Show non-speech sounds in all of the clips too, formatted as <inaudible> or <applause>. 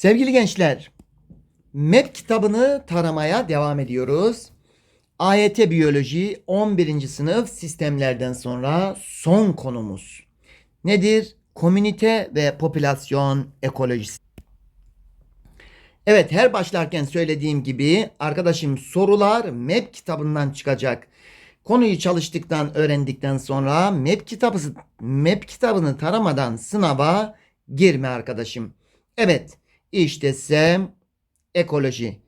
Sevgili gençler, MEP kitabını taramaya devam ediyoruz. AYT Biyoloji 11. sınıf sistemlerden sonra son konumuz. Nedir? Komünite ve popülasyon ekolojisi. Evet her başlarken söylediğim gibi arkadaşım sorular MEP kitabından çıkacak. Konuyu çalıştıktan, öğrendikten sonra MEP kitabı MEP kitabını taramadan sınava girme arkadaşım. Evet, işte sem ekoloji.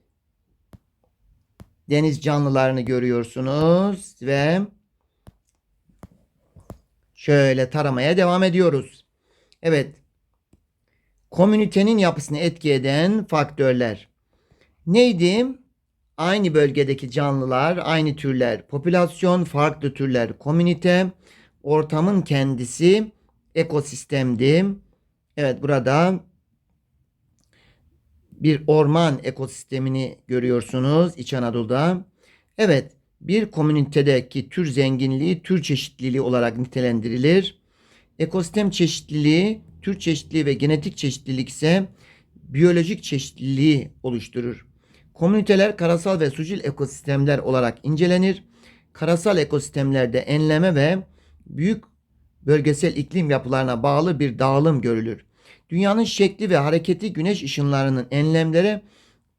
Deniz canlılarını görüyorsunuz ve şöyle taramaya devam ediyoruz. Evet. Komünitenin yapısını etki eden faktörler. Neydi? Aynı bölgedeki canlılar, aynı türler, popülasyon, farklı türler, komünite, ortamın kendisi, ekosistemdi. Evet burada bir orman ekosistemini görüyorsunuz İç Anadolu'da. Evet bir komünitedeki tür zenginliği tür çeşitliliği olarak nitelendirilir. Ekosistem çeşitliliği, tür çeşitliliği ve genetik çeşitlilik ise biyolojik çeşitliliği oluşturur. Komüniteler karasal ve sucil ekosistemler olarak incelenir. Karasal ekosistemlerde enleme ve büyük bölgesel iklim yapılarına bağlı bir dağılım görülür. Dünyanın şekli ve hareketi güneş ışınlarının enlemlere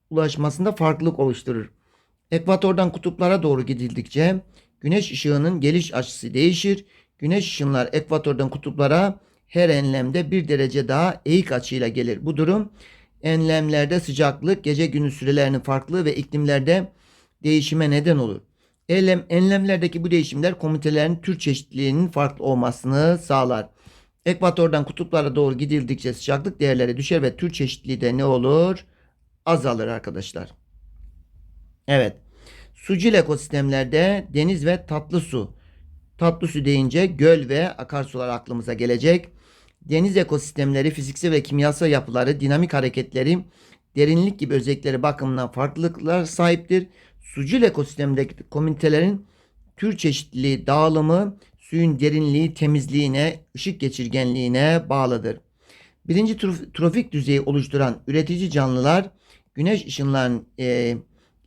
ulaşmasında farklılık oluşturur. Ekvatordan kutuplara doğru gidildikçe güneş ışığının geliş açısı değişir. Güneş ışınlar ekvatordan kutuplara her enlemde bir derece daha eğik açıyla gelir. Bu durum enlemlerde sıcaklık, gece gündüz sürelerinin farklılığı ve iklimlerde değişime neden olur. Enlem, enlemlerdeki bu değişimler komitelerin tür çeşitliliğinin farklı olmasını sağlar. Ekvatordan kutuplara doğru gidildikçe sıcaklık değerleri düşer ve tür çeşitliliği de ne olur? Azalır arkadaşlar. Evet. Sucil ekosistemlerde deniz ve tatlı su. Tatlı su deyince göl ve akarsular aklımıza gelecek. Deniz ekosistemleri fiziksel ve kimyasal yapıları, dinamik hareketleri, derinlik gibi özellikleri bakımından farklılıklar sahiptir. Sucil ekosistemdeki komünitelerin tür çeşitliliği, dağılımı, suyun derinliği, temizliğine, ışık geçirgenliğine bağlıdır. Birinci trofik düzeyi oluşturan üretici canlılar güneş ışınlarının e,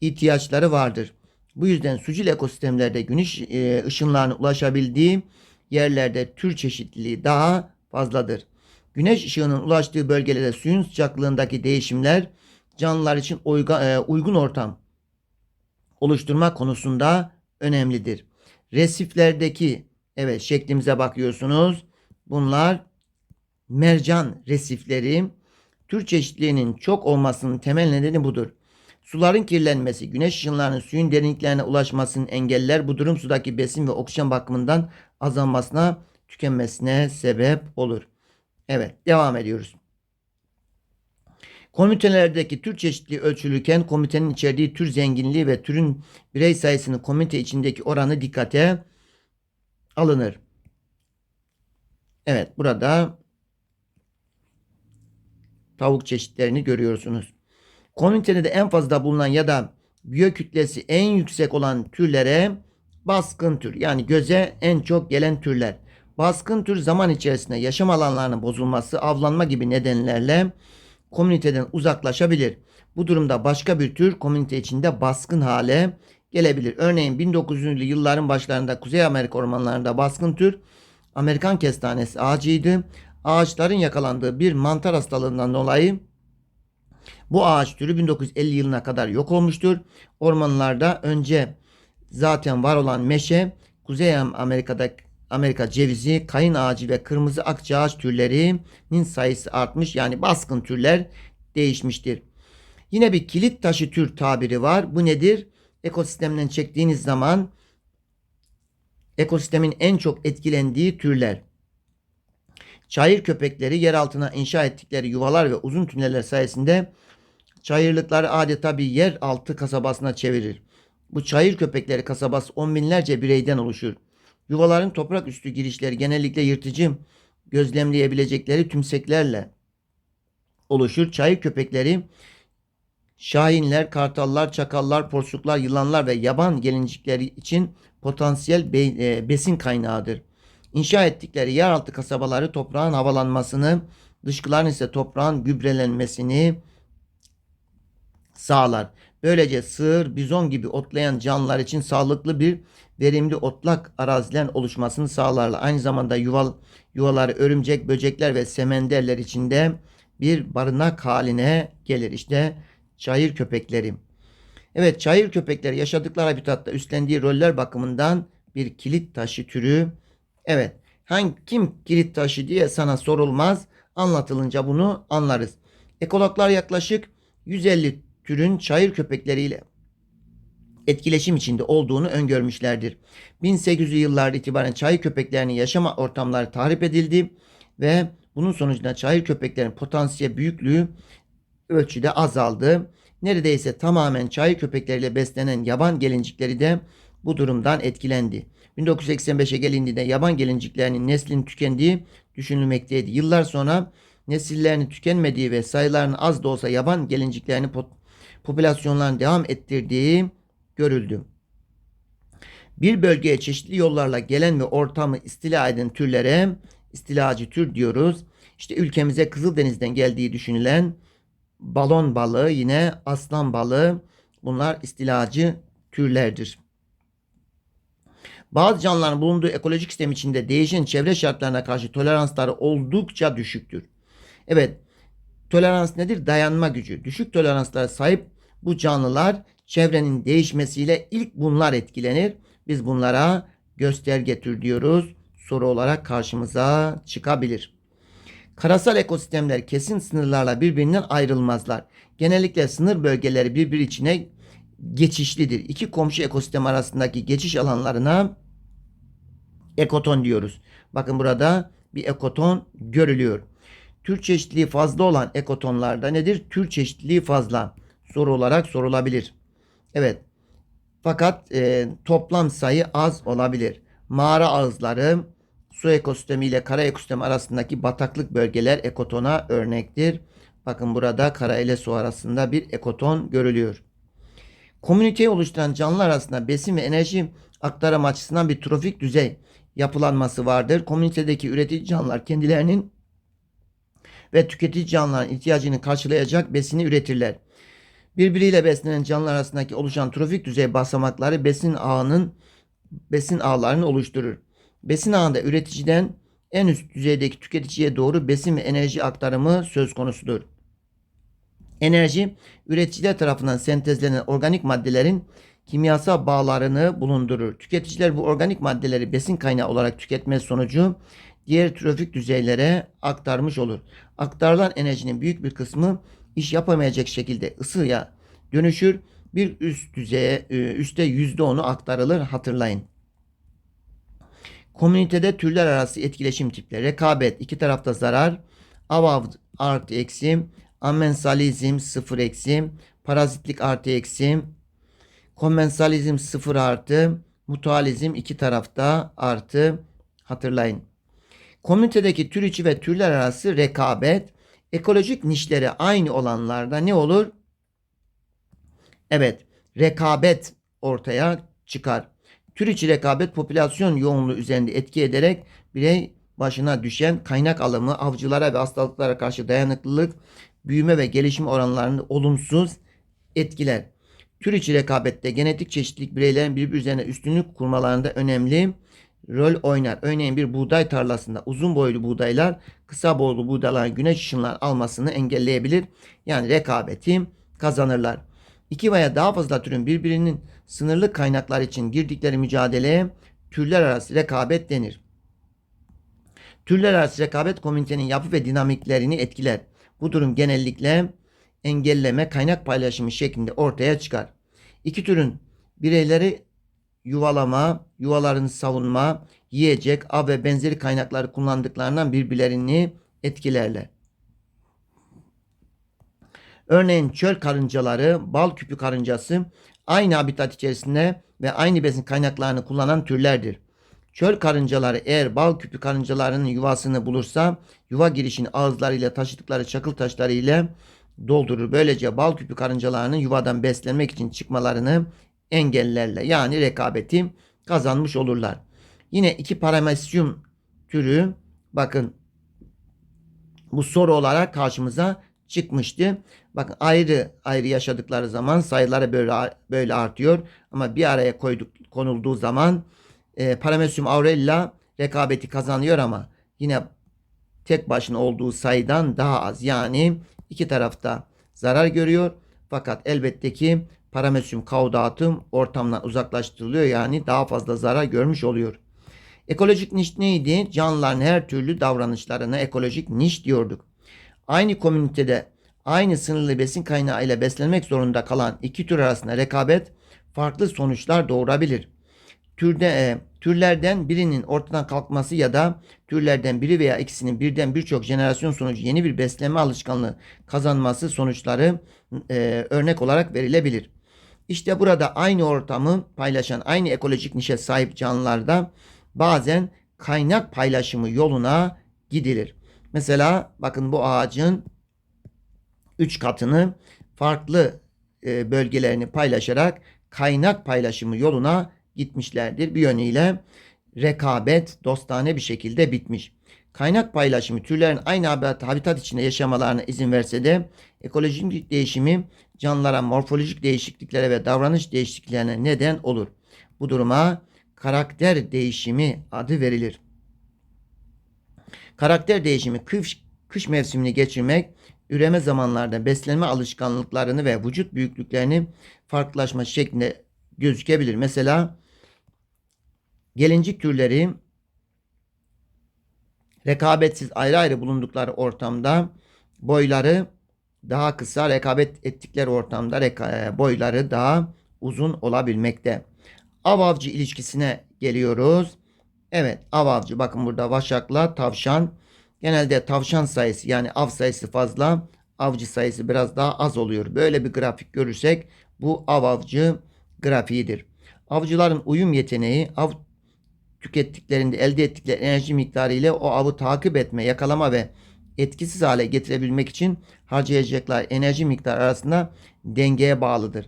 ihtiyaçları vardır. Bu yüzden sucil ekosistemlerde güneş e, ışınlarının ulaşabildiği yerlerde tür çeşitliliği daha fazladır. Güneş ışığının ulaştığı bölgelerde suyun sıcaklığındaki değişimler canlılar için e, uygun ortam oluşturma konusunda önemlidir. Resiflerdeki evet şeklimize bakıyorsunuz. Bunlar mercan resifleri. Tür çeşitliliğinin çok olmasının temel nedeni budur. Suların kirlenmesi, güneş ışınlarının suyun derinliklerine ulaşmasını engeller. Bu durum sudaki besin ve oksijen bakımından azalmasına, tükenmesine sebep olur. Evet, devam ediyoruz. Komitelerdeki tür çeşitliliği ölçülürken komitenin içerdiği tür zenginliği ve türün birey sayısının komite içindeki oranı dikkate alınır. Evet, burada tavuk çeşitlerini görüyorsunuz. Komünitede en fazla bulunan ya da biyokütlesi en yüksek olan türlere baskın tür yani göze en çok gelen türler. Baskın tür zaman içerisinde yaşam alanlarının bozulması, avlanma gibi nedenlerle komüniteden uzaklaşabilir. Bu durumda başka bir tür komünite içinde baskın hale gelebilir. Örneğin 1900'lü yılların başlarında Kuzey Amerika ormanlarında baskın tür Amerikan kestanesi ağacıydı. Ağaçların yakalandığı bir mantar hastalığından dolayı bu ağaç türü 1950 yılına kadar yok olmuştur. Ormanlarda önce zaten var olan meşe, Kuzey Amerika'da Amerika cevizi, kayın ağacı ve kırmızı akça ağaç türlerinin sayısı artmış. Yani baskın türler değişmiştir. Yine bir kilit taşı tür tabiri var. Bu nedir? Ekosistemden çektiğiniz zaman ekosistemin en çok etkilendiği türler. Çayır köpekleri yer altına inşa ettikleri yuvalar ve uzun tüneller sayesinde çayırlıkları adeta bir yer altı kasabasına çevirir. Bu çayır köpekleri kasabası on binlerce bireyden oluşur. Yuvaların toprak üstü girişleri genellikle yırtıcı gözlemleyebilecekleri tümseklerle oluşur. Çayır köpekleri şahinler, kartallar, çakallar, porsuklar, yılanlar ve yaban gelincikleri için potansiyel e, besin kaynağıdır. İnşa ettikleri yeraltı kasabaları toprağın havalanmasını, dışkıların ise toprağın gübrelenmesini sağlar. Böylece sığır, bizon gibi otlayan canlılar için sağlıklı bir verimli otlak arazilerin oluşmasını sağlarlar. Aynı zamanda yuval, yuvaları örümcek, böcekler ve semenderler içinde bir barınak haline gelir. İşte çayır köpekleri. Evet çayır köpekleri yaşadıkları habitatta üstlendiği roller bakımından bir kilit taşı türü. Evet hangi kim kilit taşı diye sana sorulmaz. Anlatılınca bunu anlarız. Ekologlar yaklaşık 150 türün çayır köpekleriyle etkileşim içinde olduğunu öngörmüşlerdir. 1800'lü yıllarda itibaren çayır köpeklerinin yaşama ortamları tahrip edildi ve bunun sonucunda çayır köpeklerin potansiyel büyüklüğü ölçüde azaldı. Neredeyse tamamen çayır köpekleriyle beslenen yaban gelincikleri de bu durumdan etkilendi. 1985'e gelindiğinde yaban gelinciklerinin neslinin tükendiği düşünülmekteydi. Yıllar sonra nesillerinin tükenmediği ve sayılarının az da olsa yaban gelinciklerini popülasyonlarını devam ettirdiği görüldü. Bir bölgeye çeşitli yollarla gelen ve ortamı istila eden türlere istilacı tür diyoruz. İşte ülkemize Kızıldeniz'den geldiği düşünülen balon balığı yine aslan balığı bunlar istilacı türlerdir. Bazı canlıların bulunduğu ekolojik sistem içinde değişen çevre şartlarına karşı toleransları oldukça düşüktür. Evet, tolerans nedir? Dayanma gücü. Düşük toleranslara sahip bu canlılar çevrenin değişmesiyle ilk bunlar etkilenir. Biz bunlara gösterge tür diyoruz. Soru olarak karşımıza çıkabilir. Karasal ekosistemler kesin sınırlarla birbirinden ayrılmazlar. Genellikle sınır bölgeleri birbiri içine geçişlidir. İki komşu ekosistem arasındaki geçiş alanlarına ekoton diyoruz. Bakın burada bir ekoton görülüyor. Tür çeşitliliği fazla olan ekotonlarda nedir? Tür çeşitliliği fazla. Soru olarak sorulabilir. Evet. Fakat e, toplam sayı az olabilir. Mağara ağızları su ekosistemi ile kara ekosistemi arasındaki bataklık bölgeler ekotona örnektir. Bakın burada kara ile su arasında bir ekoton görülüyor. Komüniteyi oluşturan canlılar arasında besin ve enerji aktarım açısından bir trofik düzey yapılanması vardır. Komünitedeki üretici canlılar kendilerinin ve tüketici canlıların ihtiyacını karşılayacak besini üretirler. Birbiriyle beslenen canlılar arasındaki oluşan trofik düzey basamakları besin ağının besin ağlarını oluşturur. Besin ağında üreticiden en üst düzeydeki tüketiciye doğru besin ve enerji aktarımı söz konusudur. Enerji, üreticiler tarafından sentezlenen organik maddelerin kimyasal bağlarını bulundurur. Tüketiciler bu organik maddeleri besin kaynağı olarak tüketme sonucu diğer trofik düzeylere aktarmış olur. Aktarılan enerjinin büyük bir kısmı iş yapamayacak şekilde ısıya dönüşür. Bir üst düzeye, e, üstte %10'u aktarılır hatırlayın. Komünitede türler arası etkileşim tipleri. Rekabet, iki tarafta zarar. Avav artı eksi. Amensalizm sıfır eksi. Parazitlik artı eksi. Komensalizm sıfır artı. Mutualizm iki tarafta artı. Hatırlayın. Komünitedeki tür içi ve türler arası rekabet. Ekolojik nişleri aynı olanlarda ne olur? Evet, rekabet ortaya çıkar. Tür içi rekabet popülasyon yoğunluğu üzerinde etki ederek birey başına düşen kaynak alımı, avcılara ve hastalıklara karşı dayanıklılık, büyüme ve gelişim oranlarını olumsuz etkiler. Tür içi rekabette genetik çeşitlilik bireylerin birbiri üzerine üstünlük kurmalarında önemli rol oynar. Örneğin bir buğday tarlasında uzun boylu buğdaylar kısa boylu buğdayların güneş ışınlar almasını engelleyebilir. Yani rekabeti kazanırlar. İki veya daha fazla türün birbirinin sınırlı kaynaklar için girdikleri mücadeleye türler arası rekabet denir. Türler arası rekabet komünitenin yapı ve dinamiklerini etkiler. Bu durum genellikle engelleme, kaynak paylaşımı şeklinde ortaya çıkar. İki türün bireyleri yuvalama, yuvalarını savunma, yiyecek, av ve benzeri kaynakları kullandıklarından birbirlerini etkilerler. Örneğin çöl karıncaları, bal küpü karıncası aynı habitat içerisinde ve aynı besin kaynaklarını kullanan türlerdir. Çöl karıncaları eğer bal küpü karıncalarının yuvasını bulursa yuva girişini ağızlarıyla taşıdıkları çakıl taşları ile doldurur. Böylece bal küpü karıncalarının yuvadan beslenmek için çıkmalarını engellerler. Yani rekabeti kazanmış olurlar. Yine iki paramesyum türü bakın bu soru olarak karşımıza çıkmıştı. Bakın ayrı ayrı yaşadıkları zaman sayıları böyle böyle artıyor ama bir araya koyduk konulduğu zaman e, Paramecium aurella rekabeti kazanıyor ama yine tek başına olduğu sayıdan daha az. Yani iki tarafta zarar görüyor. Fakat elbette ki Paramecium kaudatum ortamdan uzaklaştırılıyor. Yani daha fazla zarar görmüş oluyor. Ekolojik niş neydi? Canlıların her türlü davranışlarına ekolojik niş diyorduk. Aynı komünitede aynı sınırlı besin kaynağı ile beslenmek zorunda kalan iki tür arasında rekabet farklı sonuçlar doğurabilir. Türde, e, türlerden birinin ortadan kalkması ya da türlerden biri veya ikisinin birden birçok jenerasyon sonucu yeni bir beslenme alışkanlığı kazanması sonuçları e, örnek olarak verilebilir. İşte burada aynı ortamı paylaşan, aynı ekolojik nişe sahip canlılarda bazen kaynak paylaşımı yoluna gidilir. Mesela bakın bu ağacın 3 katını farklı e, bölgelerini paylaşarak kaynak paylaşımı yoluna gitmişlerdir. Bir yönüyle rekabet dostane bir şekilde bitmiş. Kaynak paylaşımı türlerin aynı habitat, içinde yaşamalarına izin verse de ekolojik değişimi canlılara morfolojik değişikliklere ve davranış değişikliklerine neden olur. Bu duruma karakter değişimi adı verilir. Karakter değişimi kış, kış mevsimini geçirmek, üreme zamanlarda beslenme alışkanlıklarını ve vücut büyüklüklerini farklılaşma şeklinde gözükebilir. Mesela gelincik türleri rekabetsiz ayrı ayrı bulundukları ortamda boyları daha kısa, rekabet ettikleri ortamda reka- boyları daha uzun olabilmekte. Av avcı ilişkisine geliyoruz. Evet av avcı bakın burada vaşakla tavşan. Genelde tavşan sayısı yani av sayısı fazla avcı sayısı biraz daha az oluyor. Böyle bir grafik görürsek bu av avcı grafiğidir. Avcıların uyum yeteneği av tükettiklerinde elde ettikleri enerji miktarı ile o avı takip etme, yakalama ve etkisiz hale getirebilmek için harcayacaklar enerji miktarı arasında dengeye bağlıdır.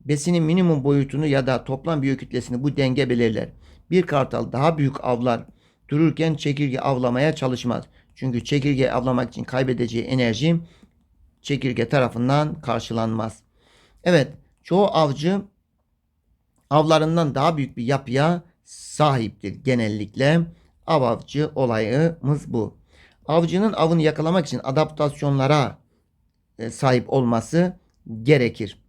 Besinin minimum boyutunu ya da toplam biyokütlesini bu denge belirler. Bir kartal daha büyük avlar dururken çekirge avlamaya çalışmaz. Çünkü çekirge avlamak için kaybedeceği enerji çekirge tarafından karşılanmaz. Evet, çoğu avcı avlarından daha büyük bir yapıya sahiptir genellikle. Av avcı olayımız bu. Avcının avını yakalamak için adaptasyonlara e, sahip olması gerekir.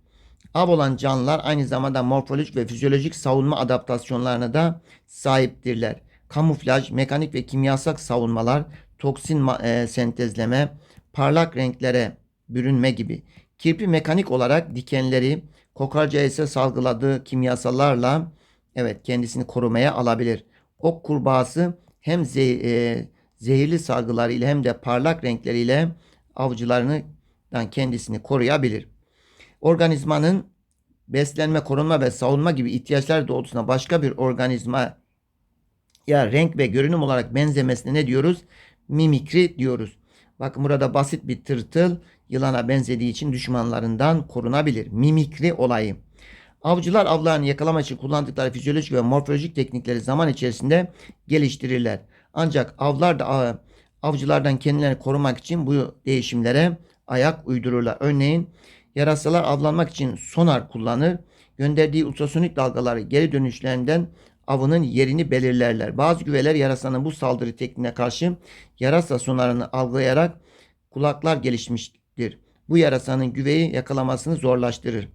Av olan canlılar aynı zamanda morfolojik ve fizyolojik savunma adaptasyonlarına da sahiptirler. Kamuflaj, mekanik ve kimyasal savunmalar, toksin e, sentezleme, parlak renklere bürünme gibi. Kirpi mekanik olarak dikenleri kokarca ise salgıladığı kimyasallarla evet kendisini korumaya alabilir. Ok kurbağası hem ze e, zehirli salgılarıyla hem de parlak renkleriyle avcılarından kendisini koruyabilir. Organizmanın beslenme, korunma ve savunma gibi ihtiyaçlar doğrultusunda başka bir organizma ya renk ve görünüm olarak benzemesine ne diyoruz? Mimikri diyoruz. Bakın burada basit bir tırtıl yılana benzediği için düşmanlarından korunabilir. Mimikri olayı. Avcılar avlarını yakalamak için kullandıkları fizyolojik ve morfolojik teknikleri zaman içerisinde geliştirirler. Ancak avlar da avcılardan kendilerini korumak için bu değişimlere ayak uydururlar. Örneğin yarasalar avlanmak için sonar kullanır. Gönderdiği ultrasonik dalgaları geri dönüşlerinden avının yerini belirlerler. Bazı güveler yarasanın bu saldırı tekniğine karşı yarasa sonarını algılayarak kulaklar gelişmiştir. Bu yarasanın güveyi yakalamasını zorlaştırır.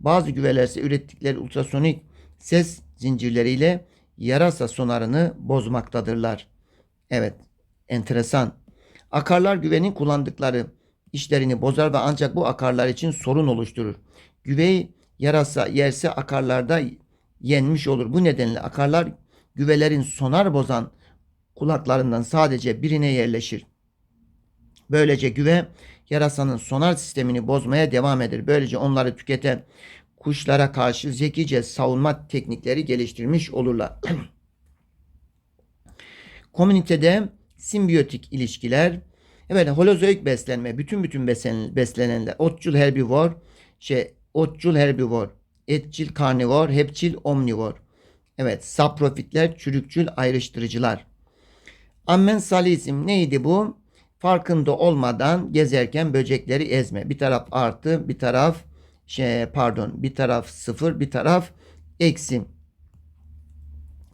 Bazı güveler ise ürettikleri ultrasonik ses zincirleriyle yarasa sonarını bozmaktadırlar. Evet, enteresan. Akarlar güvenin kullandıkları işlerini bozar ve ancak bu akarlar için sorun oluşturur. Güveyi yarasa yerse akarlarda yenmiş olur. Bu nedenle akarlar güvelerin sonar bozan kulaklarından sadece birine yerleşir. Böylece güve yarasanın sonar sistemini bozmaya devam eder. Böylece onları tüketen kuşlara karşı zekice savunma teknikleri geliştirmiş olurlar. <clears throat> Komünitede simbiyotik ilişkiler, evet holozoik beslenme, bütün bütün beslenenler, otçul herbivor, şey, otçul herbivor, etçil karnivor, hepçil omnivor. Evet, saprofitler, çürükçül ayrıştırıcılar. Ammensalizm neydi bu? Farkında olmadan gezerken böcekleri ezme. Bir taraf artı, bir taraf şey pardon, bir taraf sıfır, bir taraf eksi.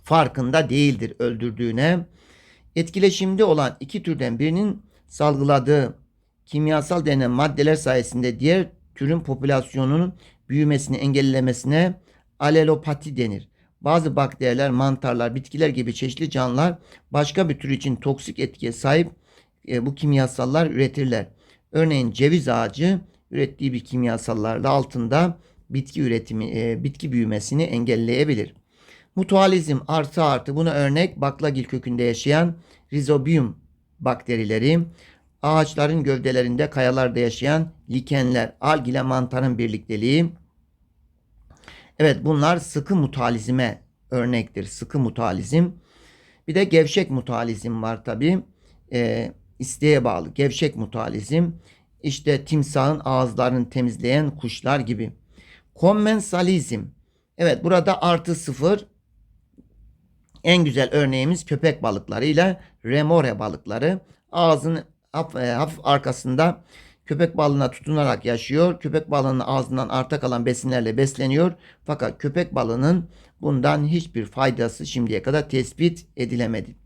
Farkında değildir öldürdüğüne. Etkileşimde olan iki türden birinin salgıladığı kimyasal denen maddeler sayesinde diğer türün popülasyonunun büyümesini engellemesine alelopati denir. Bazı bakteriler, mantarlar, bitkiler gibi çeşitli canlılar başka bir tür için toksik etkiye sahip e, bu kimyasallar üretirler. Örneğin ceviz ağacı ürettiği bir kimyasallarla altında bitki üretimi, e, bitki büyümesini engelleyebilir. Mutualizm artı artı buna örnek baklagil kökünde yaşayan Rhizobium bakterileri, ağaçların gövdelerinde kayalarda yaşayan likenler, alg ile mantarın birlikteliği. Evet bunlar sıkı mutualizme örnektir. Sıkı mutualizm. Bir de gevşek mutualizm var tabi. E, isteğe bağlı. Gevşek mutualizm. İşte timsahın ağızlarını temizleyen kuşlar gibi. Kommensalizm. Evet burada artı sıfır. En güzel örneğimiz köpek balıklarıyla remore balıkları. Ağzın e, hafif arkasında köpek balığına tutunarak yaşıyor. Köpek balığının ağzından arta kalan besinlerle besleniyor. Fakat köpek balığının bundan hiçbir faydası şimdiye kadar tespit edilemedi.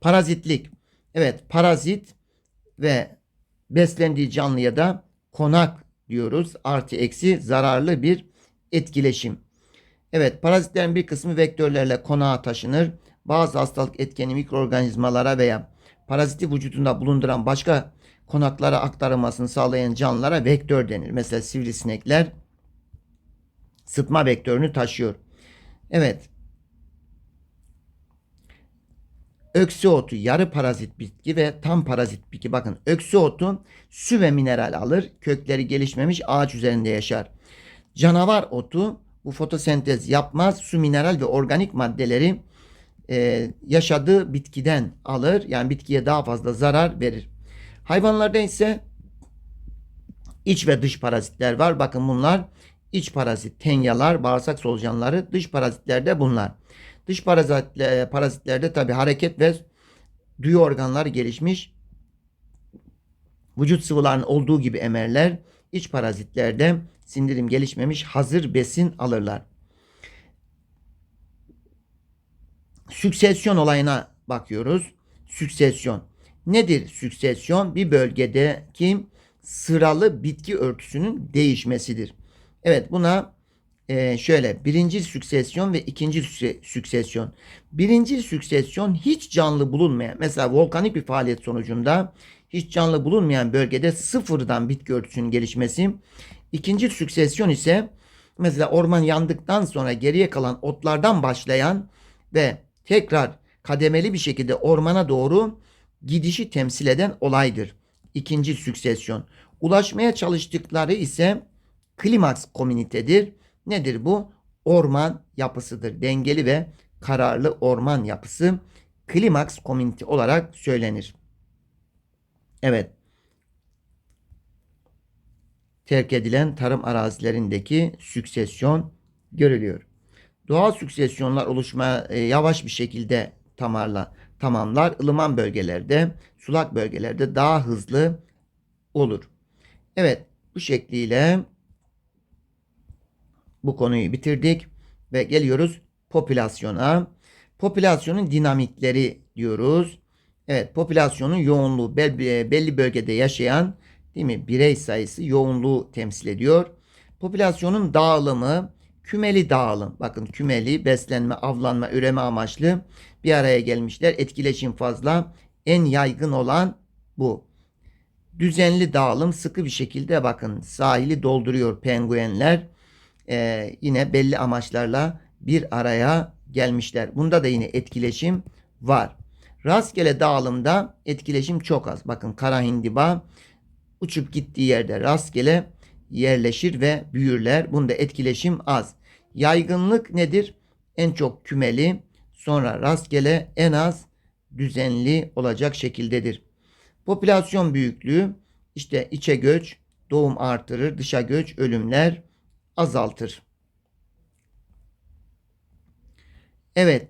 Parazitlik. Evet parazit ve beslendiği canlıya da konak diyoruz. Artı eksi zararlı bir etkileşim. Evet parazitlerin bir kısmı vektörlerle konağa taşınır. Bazı hastalık etkeni mikroorganizmalara veya paraziti vücudunda bulunduran başka konaklara aktarılmasını sağlayan canlılara vektör denir. Mesela sivrisinekler sıtma vektörünü taşıyor. Evet. Öksü otu yarı parazit bitki ve tam parazit bitki. Bakın öksü otu su ve mineral alır. Kökleri gelişmemiş ağaç üzerinde yaşar. Canavar otu bu fotosentez yapmaz. Su, mineral ve organik maddeleri e, yaşadığı bitkiden alır. Yani bitkiye daha fazla zarar verir. Hayvanlarda ise iç ve dış parazitler var. Bakın bunlar iç parazit, tenyalar, bağırsak solucanları, dış parazitlerde bunlar. Dış parazitler, parazitlerde tabi hareket ve duyu organları gelişmiş. Vücut sıvılarının olduğu gibi emerler. İç parazitlerde sindirim gelişmemiş hazır besin alırlar. Süksesyon olayına bakıyoruz. Süksesyon. Nedir süksesyon? Bir bölgedeki sıralı bitki örtüsünün değişmesidir. Evet buna e, şöyle birinci süksesyon ve ikinci süksesyon. Birinci süksesyon hiç canlı bulunmayan mesela volkanik bir faaliyet sonucunda hiç canlı bulunmayan bölgede sıfırdan bitki örtüsünün gelişmesi. İkinci süksesyon ise mesela orman yandıktan sonra geriye kalan otlardan başlayan ve tekrar kademeli bir şekilde ormana doğru gidişi temsil eden olaydır. İkinci süksesyon. Ulaşmaya çalıştıkları ise klimaks komünitedir. Nedir bu? Orman yapısıdır. Dengeli ve kararlı orman yapısı klimaks komünite olarak söylenir. Evet. Terk edilen tarım arazilerindeki süksesyon görülüyor. Doğal süksesyonlar oluşmaya e, yavaş bir şekilde tamarla, tamamlar. ılıman bölgelerde, sulak bölgelerde daha hızlı olur. Evet, bu şekliyle bu konuyu bitirdik ve geliyoruz popülasyona. Popülasyonun dinamikleri diyoruz. Evet, popülasyonun yoğunluğu belli bölgede yaşayan değil mi? Birey sayısı yoğunluğu temsil ediyor. Popülasyonun dağılımı kümeli dağılım. Bakın kümeli beslenme, avlanma, üreme amaçlı bir araya gelmişler. Etkileşim fazla. En yaygın olan bu. Düzenli dağılım sıkı bir şekilde bakın sahili dolduruyor penguenler. Ee, yine belli amaçlarla bir araya gelmişler. Bunda da yine etkileşim var. Rastgele dağılımda etkileşim çok az. Bakın kara hindiba uçup gittiği yerde rastgele yerleşir ve büyürler. Bunda etkileşim az. Yaygınlık nedir? En çok kümeli, sonra rastgele, en az düzenli olacak şekildedir. Popülasyon büyüklüğü işte içe göç, doğum artırır, dışa göç, ölümler azaltır. Evet,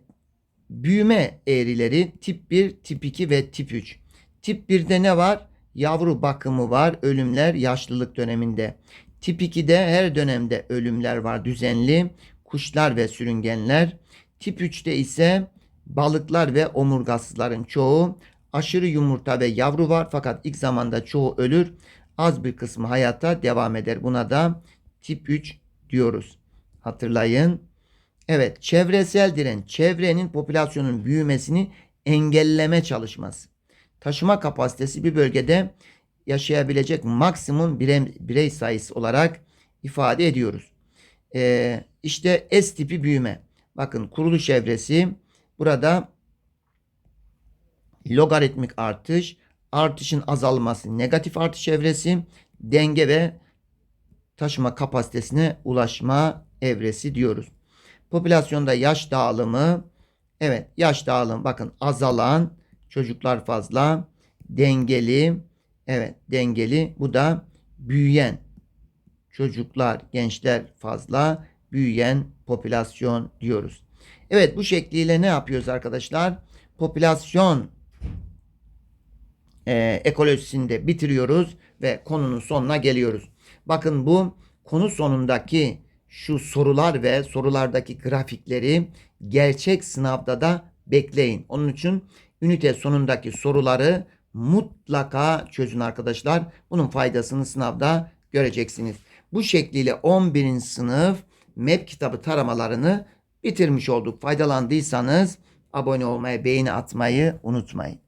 büyüme eğrileri tip 1, tip 2 ve tip 3. Tip 1'de ne var? Yavru bakımı var. Ölümler yaşlılık döneminde. Tip 2'de her dönemde ölümler var düzenli. Kuşlar ve sürüngenler. Tip 3'te ise balıklar ve omurgasızların çoğu. Aşırı yumurta ve yavru var fakat ilk zamanda çoğu ölür. Az bir kısmı hayata devam eder. Buna da tip 3 diyoruz. Hatırlayın. Evet, çevresel direnç, çevrenin popülasyonun büyümesini engelleme çalışması. Taşıma kapasitesi bir bölgede yaşayabilecek maksimum birey, birey sayısı olarak ifade ediyoruz. Ee, işte S tipi büyüme. Bakın kuruluş evresi burada logaritmik artış, artışın azalması, negatif artış evresi, denge ve taşıma kapasitesine ulaşma evresi diyoruz. Popülasyonda yaş dağılımı, evet yaş dağılım bakın azalan, çocuklar fazla, dengeli, evet dengeli bu da büyüyen çocuklar, gençler fazla, büyüyen popülasyon diyoruz. Evet bu şekliyle ne yapıyoruz arkadaşlar? Popülasyon e, ekolojisinde bitiriyoruz ve konunun sonuna geliyoruz. Bakın bu konu sonundaki şu sorular ve sorulardaki grafikleri gerçek sınavda da bekleyin. Onun için ünite sonundaki soruları mutlaka çözün arkadaşlar. Bunun faydasını sınavda göreceksiniz. Bu şekliyle 11. sınıf MEP kitabı taramalarını bitirmiş olduk. Faydalandıysanız abone olmayı, beğeni atmayı unutmayın.